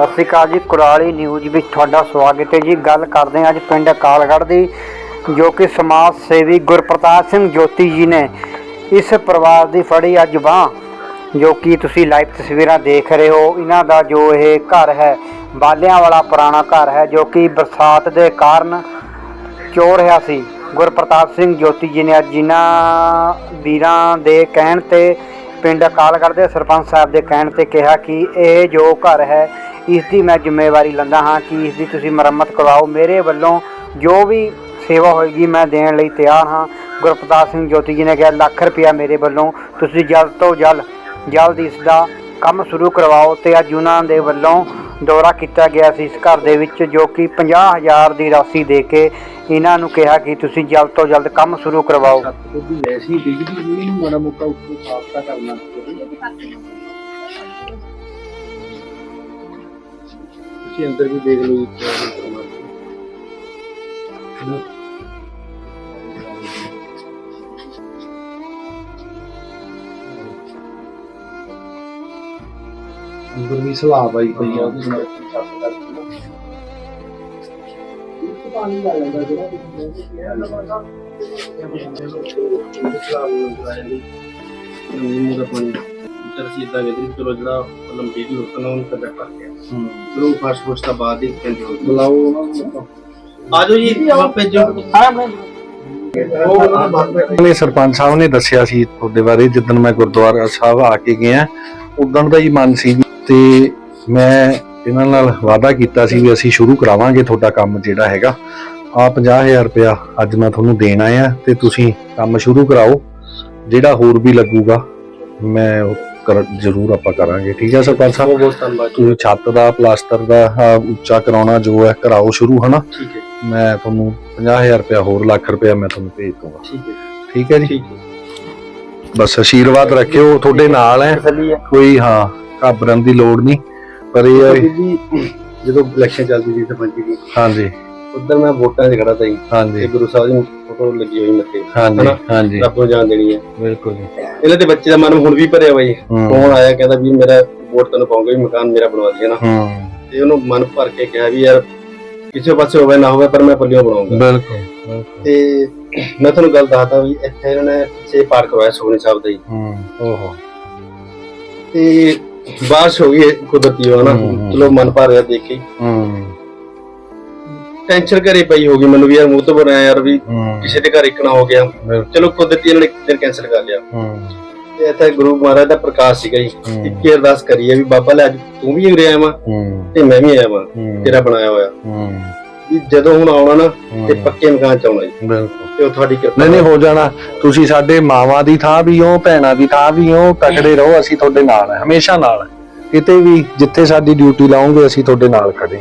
ਸਤਿ ਸ਼੍ਰੀ ਅਕਾਲ ਜੀ, ਕੁਰਾਲੀ ਨਿਊਜ਼ ਵਿੱਚ ਤੁਹਾਡਾ ਸਵਾਗਤ ਹੈ ਜੀ। ਗੱਲ ਕਰਦੇ ਹਾਂ ਅੱਜ ਪਿੰਡ ਅਕਾਲਗੜ੍ਹ ਦੀ, ਜੋ ਕਿ ਸਮਾਜ ਸੇਵੀ ਗੁਰਪ੍ਰਤਾਪ ਸਿੰਘ ਜੋਤੀ ਜੀ ਨੇ ਇਸ ਪਰਿਵਾਰ ਦੀ ਫੜੀ ਅੱਜ ਬਾਂਹ, ਜੋ ਕਿ ਤੁਸੀਂ ਲਾਈਵ ਤਸਵੀਰਾਂ ਦੇਖ ਰਹੇ ਹੋ। ਇਹਨਾਂ ਦਾ ਜੋ ਇਹ ਘਰ ਹੈ, ਬਾਲਿਆਂ ਵਾਲਾ ਪੁਰਾਣਾ ਘਰ ਹੈ, ਜੋ ਕਿ ਬਰਸਾਤ ਦੇ ਕਾਰਨ ਚੋ ਰਿਹਾ ਸੀ। ਗੁਰਪ੍ਰਤਾਪ ਸਿੰਘ ਜੋਤੀ ਜੀ ਨੇ ਅੱਜ ਜਿਨ੍ਹਾਂ ਵੀਰਾਂ ਦੇ ਕਹਿਣ ਤੇ ਪਿੰਡ ਅਕਾਲਗੜ੍ਹ ਦੇ ਸਰਪੰਚ ਸਾਹਿਬ ਦੇ ਕਹਿਣ ਤੇ ਕਿਹਾ ਕਿ ਇਹ ਜੋ ਘਰ ਹੈ ਇਸ ਦੀ ਮੈਂ ਜ਼ਿੰਮੇਵਾਰੀ ਲੈਂਦਾ ਹਾਂ ਕਿ ਇਸ ਦੀ ਤੁਸੀਂ ਮੁਰੰਮਤ ਕਰਵਾਓ। ਮੇਰੇ ਵੱਲੋਂ ਜੋ ਵੀ ਸੇਵਾ ਹੋਏਗੀ ਮੈਂ ਦੇਣ ਲਈ ਤਿਆਰ ਹਾਂ। ਗੁਰਪ੍ਰਤਾਪ ਸਿੰਘ ਜੋਤੀ ਜੀ ਨੇ ਕਿਹਾ, ਲੱਖ ਰੁਪਇਆ ਮੇਰੇ ਵੱਲੋਂ। ਤੁਸੀਂ ਜਲਦ ਤੋਂ ਜਲਦ ਜਲਦ ਇਸ ਦਾ ਕੰਮ ਸ਼ੁਰੂ ਕਰਵਾਓ ਤੇ ਅੱਜ ਉਹਨਾਂ ਦੇ ਵੱਲੋਂ ਦੌਰਾ ਕੀਤਾ ਗਿਆ ਸੀ ਇਸ ਘਰ ਦੇ ਵਿੱਚ, ਜੋ ਕਿ 50000 ਦੀ ਰਾਸ਼ੀ ਦੇ ਕੇ ਇਹਨਾਂ ਨੂੰ ਕਿਹਾ ਕਿ ਤੁਸੀਂ ਜਲਦ ਤੋਂ ਜਲਦ ਕੰਮ ਸ਼ੁਰੂ ਕਰਵਾਓ। ਉਹਦੀ ਡਿਗਰੀ ਨੂੰ ਮਾੜਾ ਮੋਟਾ ਉੱਤੇ ਸਾਫ਼ ਕਰਨਾ। ਤੁਸੀਂ ਅੰਦਰ ਵੀ ਦੇਖ ਲਓ ਜੀ ਕਿਆ ਕਰਨਾ ਅੰਦਰ ਵੀ ਸਲਾਬ ਆਈ ਪਈ ਆ ਉਹਦੇ ਨਾਲ ਪਾਣੀ ਲਾ ਲੈਂਦਾ ਜਿਹੜਾ ਮੇਰਾ ਪਾਣੀ ਚਲ ਸੀ ਇਦਾਂ ਕਹਿੰਦੇ ਸੀ, ਚਲੋ ਜਿਹੜਾ ਲੰਬੀ ਦੀ ਹੁਕਮ ਉਹਨੂੰ ਤਾਂ ਬੈਠਾ ਗਿਆ ਚਲੋ ਫਾਸਟ ਫੂਡ ਦਾ ਬਾਅਦ ਹੀ ਕਹਿੰਦੇ ਹੋ ਬੁਲਾਓ ਉਹਨਾਂ ਨੂੰ ਆ ਜਾਓ ਜੀ ਵਾਪੇ ਜੋ ਨੇ ਸਰਪੰਚ ਸਾਹਿਬ ਨੇ ਦੱਸਿਆ ਸੀ ਤੁਹਾਡੇ ਬਾਰੇ ਜਿੱਦਣ ਮੈਂ ਗੁਰਦੁਆਰਾ ਸਾਹਿਬ ਆ ਕੇ ਗਿਆ ਉਦੋਂ ਦਾ ਹੀ ਮਨ ਸੀ। ਵੀ ਤੇ ਮੈਂ ਇਹਨਾਂ ਨਾਲ ਵਾਅਦਾ ਕੀਤਾ ਸੀ ਵੀ ਅਸੀਂ ਸ਼ੁਰੂ ਕਰਾਵਾਂਗੇ ਤੁਹਾਡਾ ਕੰਮ ਜਿਹੜਾ ਹੈਗਾ। ਆ 50000 ਰੁਪਇਆ ਅੱਜ ਮੈਂ ਤੁਹਾਨੂੰ ਦੇਣ ਆਇਆ ਤੇ ਤੁਸੀਂ ਕੰਮ ਸ਼ੁਰੂ ਕਰਾਓ। ਜਿਹੜਾ ਹੋਰ ਵੀ ਲੱਗੂਗਾ ਮੈਂ ਕਰ ਜ਼ਰੂਰ ਆਪਾਂ ਕਰਾਂਗੇ ਠੀਕ ਹੈ ਸਰਪੰਚ ਸਾਹਿਬ? ਬਹੁਤ ਧੰਨਵਾਦ ਤੁਸੀਂ ਛੱਤ ਦਾ ਪਲਾਸਟਰ ਦਾ ਆਹ ਉੱਚਾ ਕਰਾਉਣਾ ਜੋ ਹੈ ਕਰਾਓ ਸ਼ੁਰੂ ਹਨਾ? ਠੀਕ ਹੈ। ਮੈਂ ਤੁਹਾਨੂੰ 50000 ਰੁਪਇਆ ਹੋਰ ਲੱਖ ਰੁਪਇਆ ਮੈਂ ਤੁਹਾਨੂੰ ਭੇਜ ਦੂੰਗਾ ਠੀਕ ਹੈ। ਠੀਕ ਹੈ ਜੀ? ਠੀਕ ਹੈ। ਬਸ ਆਸ਼ੀਰਵਾਦ ਰੱਖਿਓ ਤੁਹਾਡੇ ਨਾਲ ਹੈ। ਤਸੱਲੀ ਹੈ। ਕੋਈ ਹਾਂ ਘਾਬਰਨ ਦੀ ਲੋੜ ਨਹੀਂ। ਪਰ ਇਹ ਹੈ ਜੀ ਜਦੋਂ ਇਲੈਕਸ਼ਨ ਚੱਲਦੀ ਸੀ ਸਰਪੰਚ ਦੀ ਹਾਂਜੀ। ਉਧਰ ਮੈਂ ਵੋਟਾਂ 'ਚ ਖੜਾ ਤਾ ਜੀ। ਤੇ ਹਾਂਜੀ ਗੁਰੂ ਸਾਹਿਬ ਦੀ ਫੋਟੋ ਲੱਗੀ ਹੋਈ ਮੱਥੇ ਹਾਂਜੀ ਹਨਾ? ਹਾਂਜੀ। ਰੱਬ ਨੂੰ ਜਾਣ ਦੇਣੀ ਹੈ। ਬਿਲਕੁਲ ਜੀ। ਇਹਨਾਂ ਦੇ ਬੱਚੇ ਦਾ ਮਨ ਹੁਣ ਵੀ ਭਰਿਆ ਹੋਇਆ ਜੀ ਹੂੰ। ਫੋਨ ਆਇਆ ਕਹਿੰਦਾ ਵੀ ਮੇਰਾ ਵੋਟ ਤੈਨੂੰ ਪਾਉਂਗਾ ਵੀ ਮਕਾਨ ਮੇਰਾ ਬਣਵਾ ਦਿਆ ਨਾ। ਹੂੰ। ਤੇ ਉਹਨੂੰ ਮਨ ਭਰ ਕੇ ਕਿਹਾ ਵੀ ਯਾਰ ਕਿਸੇ ਪਾਸੇ ਹੋਵੇ ਨਾ ਹੋਵੇ ਪਰ ਮੈਂ ਪੱਲਿਓ ਬਣਾਉਂਗਾ। ਬਿਲਕੁਲ ਬਿਲਕੁਲ। ਤੇ ਮੈਂ ਤੁਹਾਨੂੰ ਗੱਲ ਦੱਸਦਾ ਵੀ ਇੱਥੇ ਇਹਨਾਂ ਨੇ ਛੇ ਪਾਰ ਕਰਵਾਇਆ ਸੁਖਨੀ ਸਾਹਿਬ ਦਾ ਜੀ ਹੂੰ ਓਹੋ। ਤੇ ਬਾਰਿਸ਼ ਹੋ ਗਈ ਕੁਦਰਤੀ ਹੋ ਨਾ। ਹੂੰ। ਚਲੋ ਮਨ ਭਰ ਰਿਹਾ ਦੇਖ। ਕੇ ਹੂੰ। ਟੈਨਸ਼ਨ ਘਰੇ ਪਈ ਹੋ ਗਈ ਮੈਨੂੰ ਵੀ ਯਾਰ ਮੂੰਹ ਤੋਂ ਬਣਾਇਆ ਯਾਰ ਵੀ ਹੂੰ। ਕਿਸੇ ਦੇ ਘਰ ਇੱਕਣਾ ਹੋ ਗਿਆ। ਬਿਲਕੁਲ। ਚਲੋ ਕੁਦਰਤੀ ਇਹਨਾਂ ਨੇ ਇੱਕ ਦਿਨ ਕੈਨਸਲ ਕਰ ਲਿਆ। ਹੂੰ। ਤੇ ਇੱਥੇ ਗੁਰੂ ਮਹਾਰਾਜ ਦਾ ਪ੍ਰਕਾਸ਼ ਸੀਗਾ ਜੀ। ਹੂੰ। ਇੱਕ ਅਰਦਾਸ ਕਰੀ ਹੈ ਵੀ ਬਾਬਾ ਲੈ ਅੱਜ ਤੂੰ ਵੀ ਉਰੇ ਆਇਆ ਵਾ ਹੂੰ। ਤੇ ਮੈਂ ਵੀ ਆਇਆ ਵਾਂ ਹੂੰ। ਤੇਰਾ ਬਣਾਇਆ ਹੋਇਆ। ਹੂੰ। ਵੀ ਜਦੋਂ ਹੁਣ ਆਉਣਾ ਨਾ ਤੇ ਹੂੰ। ਪੱਕੇ ਮਕਾਨ ਚ ਆਉਣਾ ਜੀ। ਬਿਲਕੁਲ। ਤੇ ਉਹ ਤੁਹਾਡੀ ਕਿਰਪਾ ਨਹੀਂ ਨਹੀਂ ਹੋ ਜਾਣਾ। ਤੁਸੀਂ ਸਾਡੇ ਮਾਵਾਂ ਦੀ ਥਾਂ ਵੀ ਹੋ ਭੈਣਾਂ ਦੀ ਥਾਂ ਵੀ ਹੋ ਤਕੜੇ ਰਹੋ ਅਸੀਂ ਤੁਹਾਡੇ ਨਾਲ ਹੈ। ਹਮੇਸ਼ਾ ਨਾਲ ਹੈ। ਕਿਤੇ ਵੀ ਜਿੱਥੇ ਸਾਡੀ ਡਿਊਟੀ ਲਾਉਂਗੇ ਅਸੀਂ ਤੁਹਾਡੇ ਨਾਲ ਖੜੇ